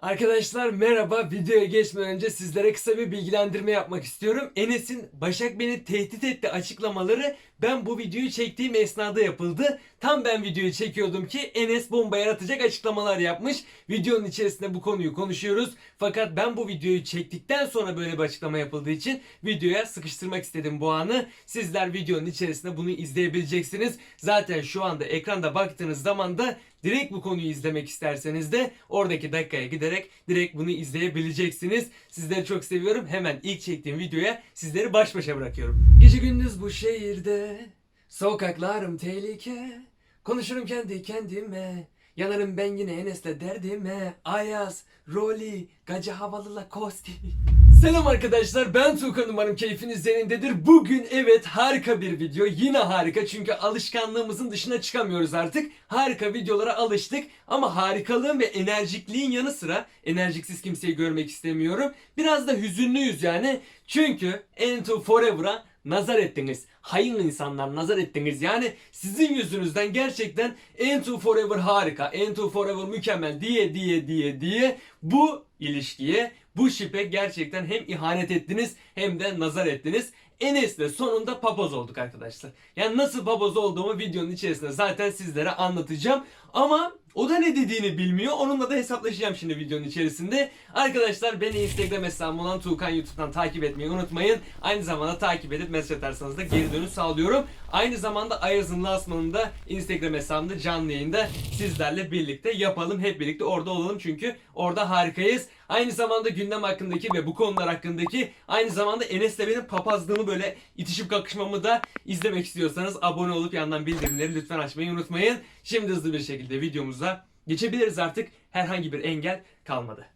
Arkadaşlar merhaba. Videoya geçmeden önce sizlere kısa bir bilgilendirme yapmak istiyorum. Enes'in Başak beni tehdit etti açıklamaları ben bu videoyu çektiğim esnada yapıldı. Tam ben videoyu çekiyordum ki Enes bomba yaratacak açıklamalar yapmış. Videonun içerisinde bu konuyu konuşuyoruz. Fakat ben bu videoyu çektikten sonra böyle bir açıklama yapıldığı için videoya sıkıştırmak istedim bu anı. Sizler videonun içerisinde bunu izleyebileceksiniz. Zaten şu anda ekranda baktığınız zaman da direkt bu konuyu izlemek isterseniz de oradaki dakikaya giderek direkt bunu izleyebileceksiniz. Sizleri çok seviyorum. Hemen ilk çektiğim videoya sizleri baş başa bırakıyorum. Gece gündüz bu şehirde sokaklarım tehlike. Konuşurum kendi kendime. Yanarım ben yine Enes'le derdime. Ayaz, Rolly, Gaca Havalı Lacoste. Selam arkadaşlar ben Tuğkan umarım keyfiniz yerindedir. Bugün evet harika bir video yine harika çünkü alışkanlığımızın dışına çıkamıyoruz artık. Harika videolara alıştık ama harikalığın ve enerjikliğin yanı sıra enerjiksiz kimseyi görmek istemiyorum. Biraz da hüzünlüyüz yani çünkü Into Forever'a nazar ettiniz. Hain insanlar nazar ettiniz. Yani sizin yüzünüzden gerçekten Into Forever harika, Into Forever mükemmel diye diye diye diye bu ilişkiye, bu şipe gerçekten hem ihanet ettiniz hem de nazar ettiniz. Enes'le sonunda papoz olduk arkadaşlar. Yani nasıl papoz olduğumu videonun içerisinde zaten sizlere anlatacağım. Ama o da ne dediğini bilmiyor. Onunla da hesaplaşacağım şimdi videonun içerisinde. Arkadaşlar beni Instagram hesabım olan Tuğkan YouTube'dan takip etmeyi unutmayın. Aynı zamanda takip edip mesaj atarsanız da geri dönüş sağlıyorum. Aynı zamanda Ayaz'ın lansmanını da Instagram hesabımda canlı yayında sizlerle birlikte yapalım. Hep birlikte orada olalım çünkü orada harikayız. Aynı zamanda gündem hakkındaki ve bu konular hakkındaki aynı zamanda Enes'le benim papazlığımı böyle itişip kakışmamı da izlemek istiyorsanız abone olup yandan bildirimleri lütfen açmayı unutmayın. Şimdi hızlı bir şekilde videomuza geçebiliriz artık. Herhangi bir engel kalmadı.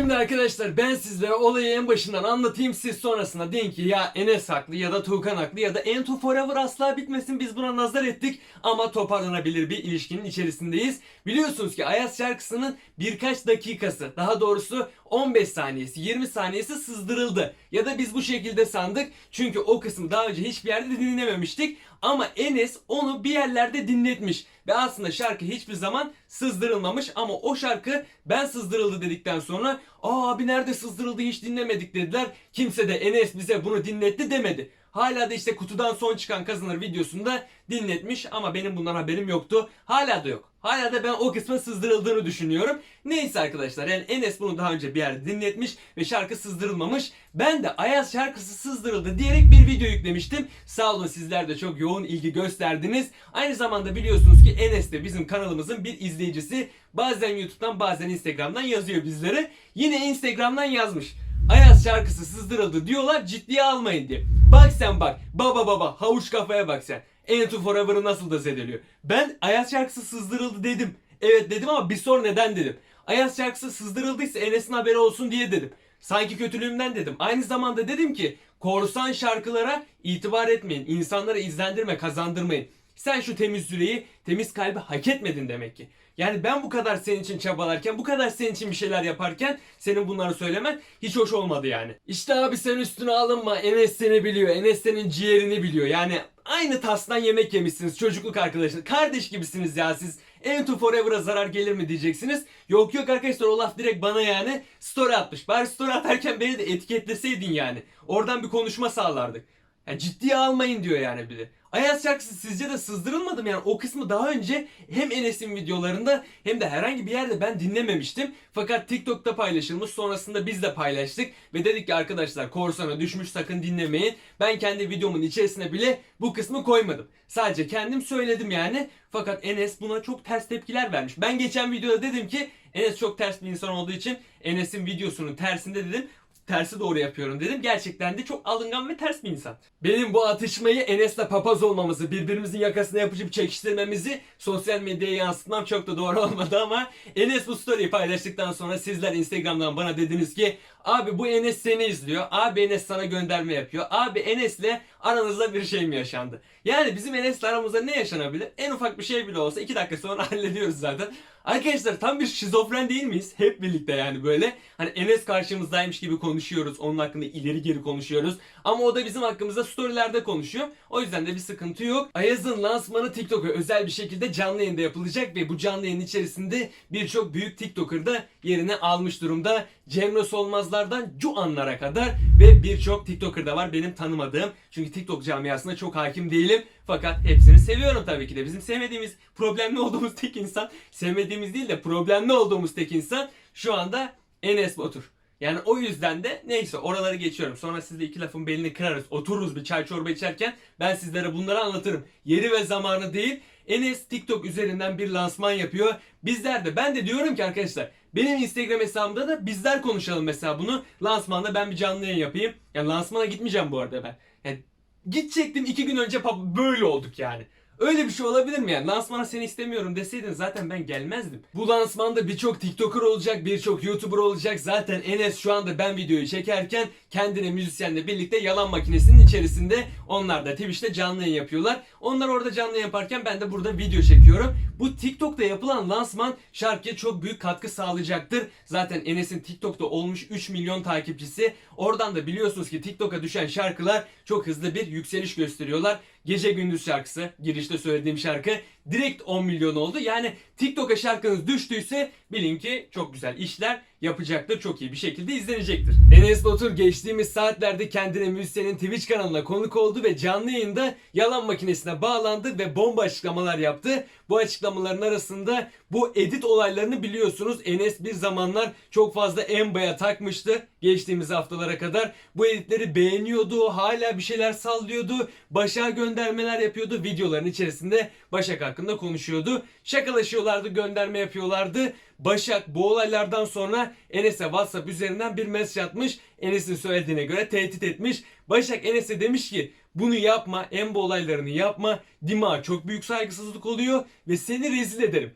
Şimdi arkadaşlar ben sizlere olayı en başından anlatayım siz sonrasında deyin ki ya Enes haklı ya da Tuğkan haklı ya da Into Forever asla bitmesin biz buna nazar ettik ama toparlanabilir bir ilişkinin içerisindeyiz. Biliyorsunuz ki Ayaz şarkısının birkaç dakikası daha doğrusu 15 saniyesi 20 saniyesi sızdırıldı ya da biz bu şekilde sandık çünkü o kısmı daha önce hiçbir yerde dinlememiştik ama Enes onu bir yerlerde dinletmiş ve aslında şarkı hiçbir zaman sızdırılmamış ama o şarkı ben sızdırıldı dedikten sonra aa abi nerede sızdırıldı hiç dinlemedik dediler. Kimse de Enes bize bunu dinletti demedi. Hala da işte kutudan son çıkan kazanır videosunda dinletmiş ama benim bundan haberim yoktu. Hala da yok. Hala da ben o kısmın sızdırıldığını düşünüyorum. Neyse arkadaşlar yani Enes bunu daha önce bir yerde dinletmiş ve şarkı sızdırılmamış. Ben de Ayaz şarkısı sızdırıldı diyerek bir video yüklemiştim. Sağ olun sizler de çok yoğun ilgi gösterdiniz. Aynı zamanda biliyorsunuz ki Enes de bizim kanalımızın bir izleyicisi. Bazen YouTube'dan bazen Instagram'dan yazıyor bizlere. Yine Instagram'dan yazmış. Ayaz şarkısı sızdırıldı diyorlar ciddiye almayın diye. Bak sen bak baba baba havuç kafaya bak sen. Into Forever'ı nasıl da zedeliyor. Ben Ayaz şarkısı sızdırıldı dedim. Evet dedim ama bir sor neden dedim. Ayaz şarkısı sızdırıldıysa Enes'in haberi olsun diye dedim. Sanki kötülüğümden dedim. Aynı zamanda dedim ki korsan şarkılara itibar etmeyin. İnsanlara izlendirme kazandırmayın. Sen şu temiz yüreği, temiz kalbi hak etmedin demek ki. Yani ben bu kadar senin için çabalarken, bu kadar senin için bir şeyler yaparken senin bunları söylemen hiç hoş olmadı yani. İşte abi sen üstüne alınma. Enes seni biliyor. Enes senin ciğerini biliyor. Yani aynı tastan yemek yemişsiniz çocukluk arkadaşlar. Kardeş gibisiniz ya siz. Into Forever'a zarar gelir mi diyeceksiniz. Yok yok arkadaşlar o laf direkt bana yani story atmış. Bari story atarken beni de etiketleseydin yani. Oradan bir konuşma sağlardık. Ya ciddiye almayın diyor yani bir de. Ayaz şarkısı sizce de sızdırılmadı mı yani o kısmı daha önce hem Enes'in videolarında hem de herhangi bir yerde ben dinlememiştim. Fakat TikTok'ta paylaşılmış sonrasında biz de paylaştık ve dedik ki arkadaşlar korsana düşmüş sakın dinlemeyin. Ben kendi videomun içerisine bile bu kısmı koymadım. Sadece kendim söyledim yani. Fakat Enes buna çok ters tepkiler vermiş. Ben geçen videoda dedim ki Enes çok ters bir insan olduğu için Enes'in videosunun tersinde dedim tersi doğru yapıyorum dedim. Gerçekten de çok alıngan ve ters bir insan. Benim bu atışmayı Enes'le papaz olmamızı, birbirimizin yakasına yapışıp çekiştirmemizi sosyal medyaya yansıtmam çok da doğru olmadı ama Enes bu story'i paylaştıktan sonra sizler Instagram'dan bana dediniz ki abi bu Enes seni izliyor. Abi Enes sana gönderme yapıyor. Abi Enes'le aranızda bir şey mi yaşandı? Yani bizim Enes'le aramızda ne yaşanabilir? En ufak bir şey bile olsa 2 dakika sonra hallediyoruz zaten. Arkadaşlar tam bir şizofren değil miyiz? Hep birlikte yani böyle. Hani Enes karşımızdaymış gibi konuşuyoruz. Onun hakkında ileri geri konuşuyoruz. Ama o da bizim hakkımızda storylerde konuşuyor. O yüzden de bir sıkıntı yok. Ayaz'ın lansmanı TikTok'a özel bir şekilde canlı yayında yapılacak ve bu canlı yayın içerisinde birçok büyük TikToker da yerini almış durumda. Cemre Solmazlardan Cuanlara kadar ve birçok TikToker da var benim tanımadığım. Çünkü TikTok camiasına çok hakim değilim. Fakat hepsini seviyorum tabii ki de. Bizim sevmediğimiz, problemli olduğumuz tek insan, sevmediğimiz değil de problemli olduğumuz tek insan şu anda Enes Batur. Yani o yüzden de neyse oraları geçiyorum. Sonra sizle iki lafın belini kırarız. Otururuz bir çay çorba içerken ben sizlere bunları anlatırım. Yeri ve zamanı değil. Enes TikTok üzerinden bir lansman yapıyor. Bizler de ben de diyorum ki arkadaşlar benim Instagram hesabımda da bizler konuşalım mesela bunu. Lansmanda ben bir canlı yayın yapayım. Yani lansmana gitmeyeceğim bu arada ben. Yani gidecektim iki gün önce böyle olduk yani. Öyle bir şey olabilir mi yani? Lansmana seni istemiyorum deseydin zaten ben gelmezdim. Bu lansmanda birçok TikToker olacak, birçok YouTuber olacak. Zaten Enes şu anda ben videoyu çekerken kendine müzisyenle birlikte yalan makinesinin içerisinde onlar da Twitch'te canlı yayın yapıyorlar. Onlar orada canlı yayın yaparken ben de burada video çekiyorum. Bu TikTok'ta yapılan lansman şarkıya çok büyük katkı sağlayacaktır. Zaten Enes'in TikTok'ta olmuş 3 milyon takipçisi. Oradan da biliyorsunuz ki TikTok'a düşen şarkılar çok hızlı bir yükseliş gösteriyorlar. Gece Gündüz şarkısı, girişte söylediğim şarkı direkt 10 milyon oldu. Yani TikTok'a şarkınız düştüyse bilin ki çok güzel işler yapacaktır. Çok iyi bir şekilde izlenecektir. Enes Batur geçtiğimiz saatlerde kendine müzisyenin Twitch kanalına konuk oldu ve canlı yayında yalan makinesine bağlandı ve bomba açıklamalar yaptı. Bu açıklamaların arasında bu edit olaylarını biliyorsunuz. Enes bir zamanlar çok fazla Emba'ya takmıştı geçtiğimiz haftalara kadar. Bu editleri beğeniyordu, hala bir şeyler sallıyordu, Başak'a göndermeler yapıyordu. Videoların içerisinde Başak hakkında konuşuyordu. Şakalaşıyorlardı, gönderme yapıyorlardı. Başak bu olaylardan sonra Enes'e WhatsApp üzerinden bir mesaj atmış. Enes'in söylediğine göre tehdit etmiş. Başak Enes'e demiş ki bunu yapma, Emba olaylarını yapma. Dima çok büyük saygısızlık oluyor ve seni rezil ederim.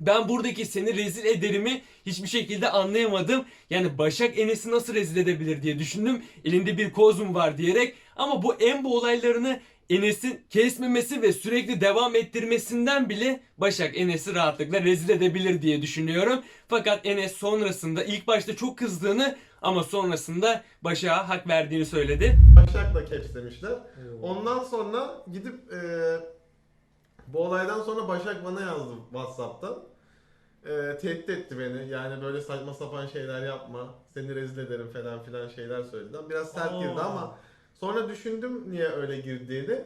Ben buradaki seni rezil ederimi hiçbir şekilde anlayamadım. Yani Başak Enes'i nasıl rezil edebilir diye düşündüm. Elinde bir kozum var diyerek. Ama bu Emba olaylarını Enes'in kesmemesi ve sürekli devam ettirmesinden bile Başak Enes'i rahatlıkla rezil edebilir diye düşünüyorum. Fakat Enes sonrasında ilk başta çok kızdığını ama sonrasında Başak'a hak verdiğini söyledi. Başak'la capslemişler. Ondan sonra gidip e, bu olaydan sonra Başak bana yazdı Whatsapp'tan. E, tehdit etti beni. Yani böyle saçma sapan şeyler yapma. Seni rezil ederim falan filan şeyler söyledi. Biraz sert Aa. girdi ama sonra düşündüm niye öyle girdiğini.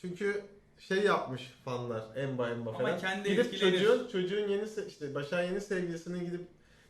Çünkü şey yapmış fanlar emba emba Ama falan. kendi gidip etkilenir. çocuğun, çocuğun yeni se- işte Başak'ın yeni sevgilisinin gidip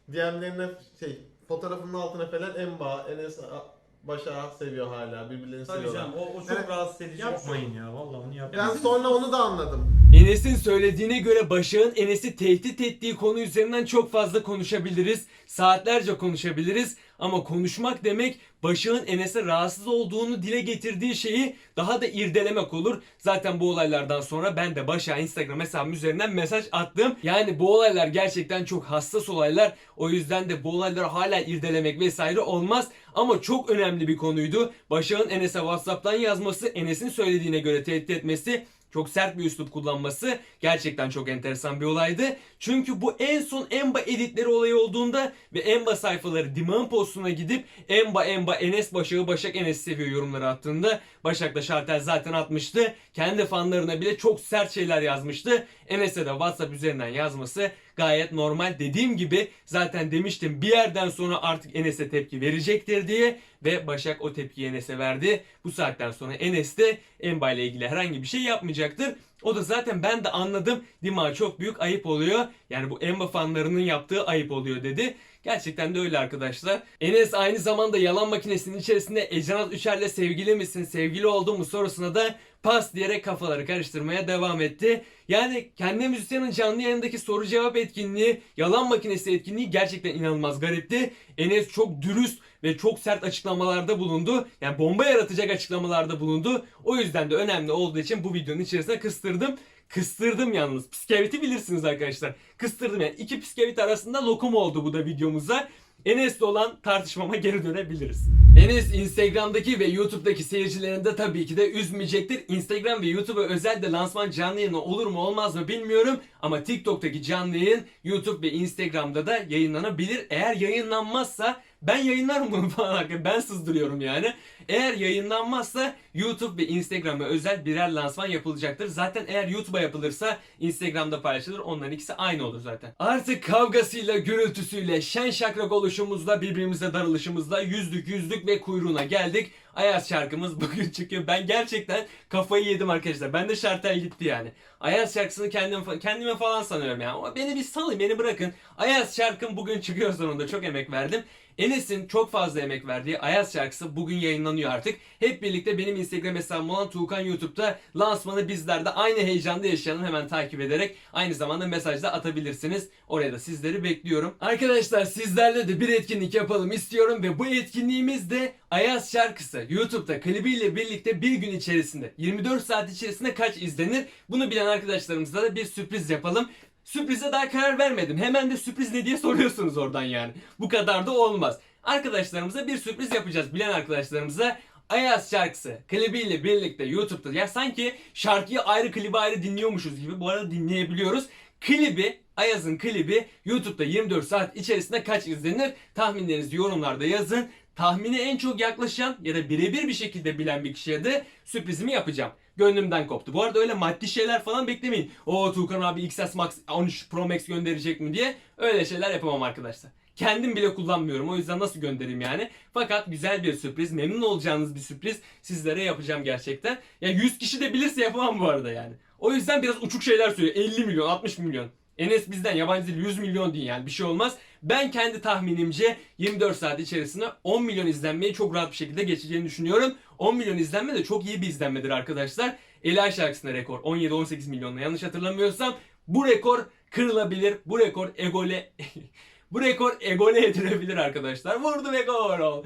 DM'lerine şey fotoğrafının altına falan emba Enes a- Başak'ı seviyor hala birbirlerini Tabii seviyorlar. canım o, o çok Evet. rahatsız edici. Yapmayın ya vallahi onu yapmayın. Ben sonra onu da anladım. Enes'in söylediğine göre Başak'ın Enes'i tehdit ettiği konu üzerinden çok fazla konuşabiliriz. Saatlerce konuşabiliriz. Ama konuşmak demek Başak'ın Enes'e rahatsız olduğunu dile getirdiği şeyi daha da irdelemek olur. Zaten bu olaylardan sonra ben de Başak'a Instagram hesabım üzerinden mesaj attım. Yani bu olaylar gerçekten çok hassas olaylar. O yüzden de bu olayları hala irdelemek vesaire olmaz. Ama çok önemli bir konuydu. Başak'ın Enes'e Whatsapp'tan yazması, Enes'in söylediğine göre tehdit etmesi çok sert bir üslup kullanması gerçekten çok enteresan bir olaydı. Çünkü bu en son Emba editleri olayı olduğunda ve Emba sayfaları Dimağ'ın postuna gidip Emba Emba Enes Başak'ı Başak Enes seviyor yorumları attığında Başak da şartel zaten atmıştı. Kendi fanlarına bile çok sert şeyler yazmıştı. Enes'e de WhatsApp üzerinden yazması gayet normal. Dediğim gibi zaten demiştim bir yerden sonra artık Enes'e tepki verecektir diye ve Başak o tepkiyi Enes'e verdi. Bu saatten sonra Enes de Emba ile ilgili herhangi bir şey yapmayacaktır. O da zaten ben de anladım. Dima çok büyük ayıp oluyor. Yani bu Emba fanlarının yaptığı ayıp oluyor dedi. Gerçekten de öyle arkadaşlar. Enes aynı zamanda yalan makinesinin içerisinde Ecanat Üçer'le sevgili misin, sevgili oldun mu sorusuna da pas diyerek kafaları karıştırmaya devam etti. Yani kendi müzisyenin canlı yayındaki soru cevap etkinliği, yalan makinesi etkinliği gerçekten inanılmaz garipti. Enes çok dürüst ve çok sert açıklamalarda bulundu. Yani bomba yaratacak açıklamalarda bulundu. O yüzden de önemli olduğu için bu videonun içerisine kıstırdım. Kıstırdım yalnız. Piskeviti bilirsiniz arkadaşlar. Kıstırdım yani. iki piskevit arasında lokum oldu bu da videomuza. Enes'le olan tartışmama geri dönebiliriz. Enes Instagram'daki ve YouTube'daki seyircilerini de tabii ki de üzmeyecektir. Instagram ve YouTube'a özel de lansman canlı yayını olur mu olmaz mı bilmiyorum. Ama TikTok'taki canlı yayın YouTube ve Instagram'da da yayınlanabilir. Eğer yayınlanmazsa ben yayınlarım bunu falan hakkında. Ben sızdırıyorum yani. Eğer yayınlanmazsa YouTube ve Instagram'a özel birer lansman yapılacaktır. Zaten eğer YouTube'a yapılırsa Instagram'da paylaşılır. Onların ikisi aynı olur zaten. Artık kavgasıyla, gürültüsüyle, şen şakrak oluşumuzla, birbirimize darılışımızla yüzdük yüzdük ve kuyruğuna geldik. Ayaz şarkımız bugün çıkıyor. Ben gerçekten kafayı yedim arkadaşlar. Ben de şartel gitti yani. Ayaz şarkısını kendim, kendime falan sanıyorum yani. Ama beni bir salın, beni bırakın. Ayaz şarkım bugün çıkıyor sonunda. Çok emek verdim. Enes'in çok fazla emek verdiği Ayaz şarkısı bugün yayınlanıyor artık. Hep birlikte benim Instagram hesabım olan Tuğkan YouTube'da lansmanı bizler de aynı heyecanda yaşayalım. Hemen takip ederek aynı zamanda mesaj da atabilirsiniz. Oraya da sizleri bekliyorum. Arkadaşlar sizlerle de bir etkinlik yapalım istiyorum ve bu etkinliğimiz de Ayaz şarkısı YouTube'da klibiyle birlikte bir gün içerisinde 24 saat içerisinde kaç izlenir? Bunu bilen arkadaşlarımıza da bir sürpriz yapalım. Sürprize daha karar vermedim. Hemen de sürpriz ne diye soruyorsunuz oradan yani. Bu kadar da olmaz. Arkadaşlarımıza bir sürpriz yapacağız. Bilen arkadaşlarımıza Ayaz şarkısı klibiyle birlikte YouTube'da ya sanki şarkıyı ayrı klibi ayrı dinliyormuşuz gibi bu arada dinleyebiliyoruz. Klibi Ayaz'ın klibi YouTube'da 24 saat içerisinde kaç izlenir? Tahminlerinizi yorumlarda yazın. Tahmini en çok yaklaşan ya da birebir bir şekilde bilen bir kişiye de sürprizimi yapacağım. Gönlümden koptu. Bu arada öyle maddi şeyler falan beklemeyin. O Tuğkan abi XS Max 13 Pro Max gönderecek mi diye öyle şeyler yapamam arkadaşlar. Kendim bile kullanmıyorum. O yüzden nasıl göndereyim yani. Fakat güzel bir sürpriz, memnun olacağınız bir sürpriz sizlere yapacağım gerçekten. Ya 100 kişi de bilirse yapamam bu arada yani. O yüzden biraz uçuk şeyler söylüyor. 50 milyon, 60 milyon. Enes bizden yabancı dil 100 milyon değil yani bir şey olmaz. Ben kendi tahminimce 24 saat içerisinde 10 milyon izlenmeyi çok rahat bir şekilde geçeceğini düşünüyorum. 10 milyon izlenme de çok iyi bir izlenmedir arkadaşlar. Elay şarkısında rekor 17-18 milyonla yanlış hatırlamıyorsam. Bu rekor kırılabilir. Bu rekor egole... Bu rekor egole edilebilir arkadaşlar. Vurdu ve gol.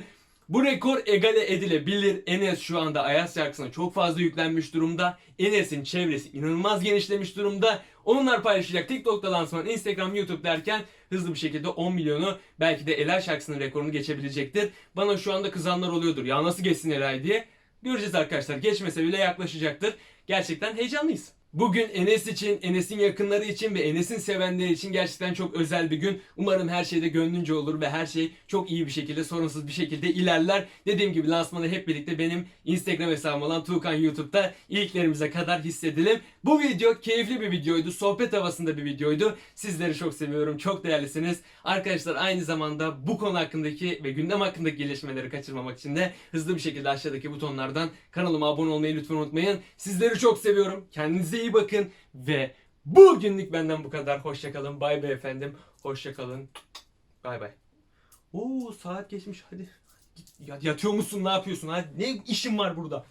Bu rekor egale edilebilir. Enes şu anda Ayaz şarkısına çok fazla yüklenmiş durumda. Enes'in çevresi inanılmaz genişlemiş durumda. Onunlar paylaşacak TikTok'ta lansman, Instagram, YouTube derken hızlı bir şekilde 10 milyonu belki de Elay şarkısının rekorunu geçebilecektir. Bana şu anda kızanlar oluyordur. Ya nasıl geçsin Elay diye. Göreceğiz arkadaşlar. Geçmese bile yaklaşacaktır. Gerçekten heyecanlıyız. Bugün Enes için, Enes'in yakınları için ve Enes'in sevenleri için gerçekten çok özel bir gün. Umarım her şeyde gönlünce olur ve her şey çok iyi bir şekilde, sorunsuz bir şekilde ilerler. Dediğim gibi lansmanı hep birlikte benim Instagram hesabım olan Tuğkan YouTube'da ilklerimize kadar hissedelim. Bu video keyifli bir videoydu. Sohbet havasında bir videoydu. Sizleri çok seviyorum. Çok değerlisiniz. Arkadaşlar aynı zamanda bu konu hakkındaki ve gündem hakkındaki gelişmeleri kaçırmamak için de hızlı bir şekilde aşağıdaki butonlardan kanalıma abone olmayı lütfen unutmayın. Sizleri çok seviyorum. Kendinize iyi bakın ve bugünlük benden bu kadar. Hoşçakalın. Bay bay efendim. Hoşçakalın. Bay bay. Oo saat geçmiş hadi. Yatıyor musun ne yapıyorsun? Hadi ne işin var burada?